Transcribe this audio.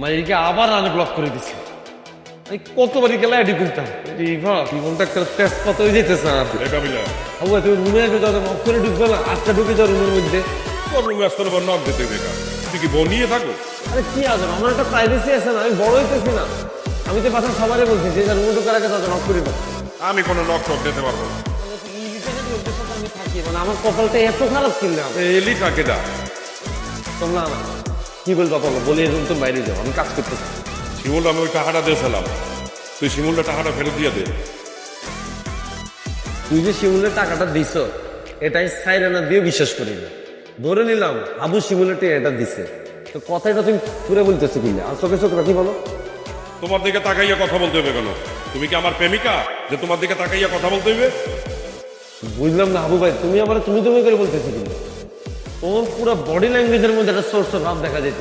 মাইকে আবার আনে ব্লক করে দিছে। আমি কতবারই গেলে আইডি করতাম। রিভা জীবনটা একটা কত হয়ে যেতেছে আর। আবু তুমি রুমে যখন অফ করে ঢুকবে না আটটা ঢুকে যাও রুমের মধ্যে। তোর রুমে আসতে হবে নক দিতে দেখা তুই কি বনিয়ে থাকো? আরে কি আছে? আমার একটা প্রাইভেসি আছে না আমি বড় হইতেছি না। আমি তো বাসার সবারই বলছি যে যার রুমে ঢোকার আগে তখন অফ করে দাও। আমি কোনো নক টক দিতে পারব না। থাকি মানে আমার কপালটা এত খারাপ এ এলি থাকে না তোমরা না। কি বলব বলো বলি এরকম তো বাইরে যাও আমি কাজ করতেছি শিমুল আমি ওই টাকাটা দিয়ে ফেলাম। তুই শিমুলটা টাকাটা ফেরত দিয়ে দে। তুই যে শিমুলের টাকাটা দিছ এটাই সাইরানা দিয়ে বিশ্বাস করি না। ধরে নিলাম আবু শিমুলের এটা দিছে। তো কথাটা তুমি পুরো বলতেছো কিনা আর চোখে চোখ রাখি বলো। তোমার দিকে তাকাইয়া কথা বলতে হবে কেন? তুমি কি আমার প্রেমিকা যে তোমার দিকে তাকাইয়া কথা বলতে হইবে? বুঝলাম না আবু ভাই তুমি আবার তুমি তুমি করে বলতেছো কিনা তোমার পুরো বডি ল্যাঙ্গুয়েজের মধ্যে একটা সোর্স অফ ভাব দেখা যাইতেছে।